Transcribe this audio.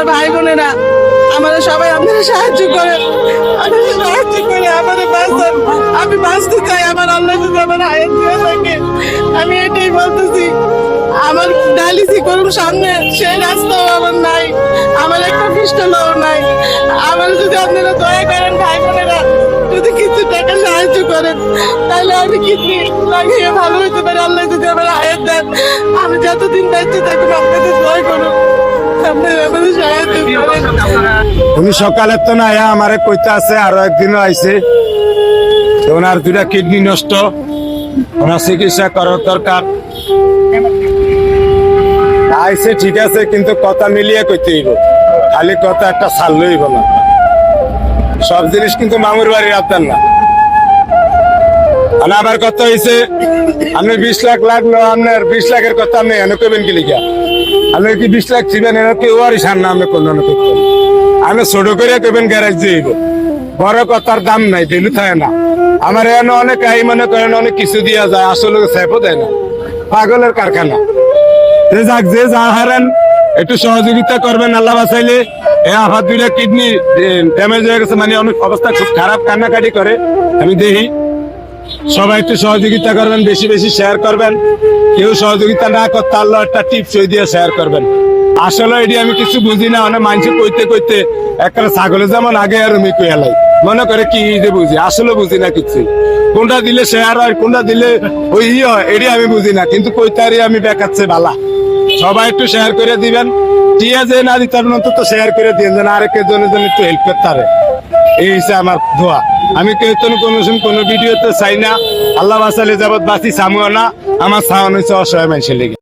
আমার ভাই বোনেরা, আমাদের সবাই আপনারা সাহায্য করেন সাহায্য করে আমাদের বাঁচান আমি বাঁচতে চাই, আমার আল্লাহ যদি আমার হায়াত দিয়ে থাকে। আমি এটাই বলতেছি, আমার ডায়ালিসি করুন সামনে সেই রাস্তাও আমার নাই, আমার একটা খ্রিস্টানও নাই। আমার যদি আপনারা দয়া করেন, ভাই বোনেরা, যদি কিছু টাকা সাহায্য করেন, তাহলে আমি কিডনি লাগিয়ে ভালো হইতে পারি। আল্লাহ যদি আমার হায়াত দেন, আমি যতদিন বেঁচে থাকুন, আপনাদের দয়া করুন। উনি সকালে তো না আমারে কইতে আছে, আরও একদিনও আইছে। ওনার দুটা কিডনি নষ্ট। ওনার চিকিৎসা করার দরকার। আইছে, ঠিক আছে, কিন্তু কথা মিলিয়ে কইতে হইব। খালি কথা একটা ছাড় লইব না। সব জিনিস কিন্তু মামুর বাড়ির আপনার না। আর কথা হয়েছে আপনি বিশ লাখ লাগল আপনার বিশ লাখের কথা আপনি এনে কইবেন কি লিখা আপনি কি বিশ লাখ ছিবেন এনে কেউ আর সামনে আমি কোন আমি ছোট করে কইবেন গ্যারেজ দিব। বড় কথার দাম নাই, ভ্যালু থাকে না। আমার এখানে অনেক আই মনে করেন, অনেক কিছু দিয়া যায়, আসলে সেপও দেয় না। পাগলের কারখানা। যে যাক, যে যা হারেন, একটু সহযোগিতা করবেন, আল্লাহ বাসাইলে এ আমার দুইটা কিডনি ড্যামেজ হয়ে গেছে মানে অনেক অবস্থা খুব খারাপ, কান্নাকাটি করে। আমি দেখি। সবাই একটু সহযোগিতা করবেন, বেশি বেশি শেয়ার করবেন। কেউ সহযোগিতা না করতে আল্লাহ একটা টিপস দিয়ে শেয়ার করবেন। আসলে এটি আমি কিছু বুঝি না, অনেক মানুষ কইতে কইতে একটা ছাগলে যেমন আগে আর আমি কইয়ালাই মনে করে কি যে বুঝি, আসলে বুঝি না কিছু কোনটা দিলে শেয়ার হয়, কোনটা দিলে ওই ই হয়, এটি আমি বুঝি না, কিন্তু কইতারি আমি বেকাচ্ছে বালা। সবাই একটু শেয়ার করে দিবেন। টিয়া যে না দিতে অন্তত শেয়ার করে দিন যেন আরেকের জন্য একটু হেল্প করতে পারে। এই হচ্ছে আমার দোয়া। আমি কমিশন কোনো কোনো ভিডিওতে চাই না। আল্লাহ বাসালে যাবত বাসি সামুও না। আমার সাউন হচ্ছে অসহায় মানুষের লেগে।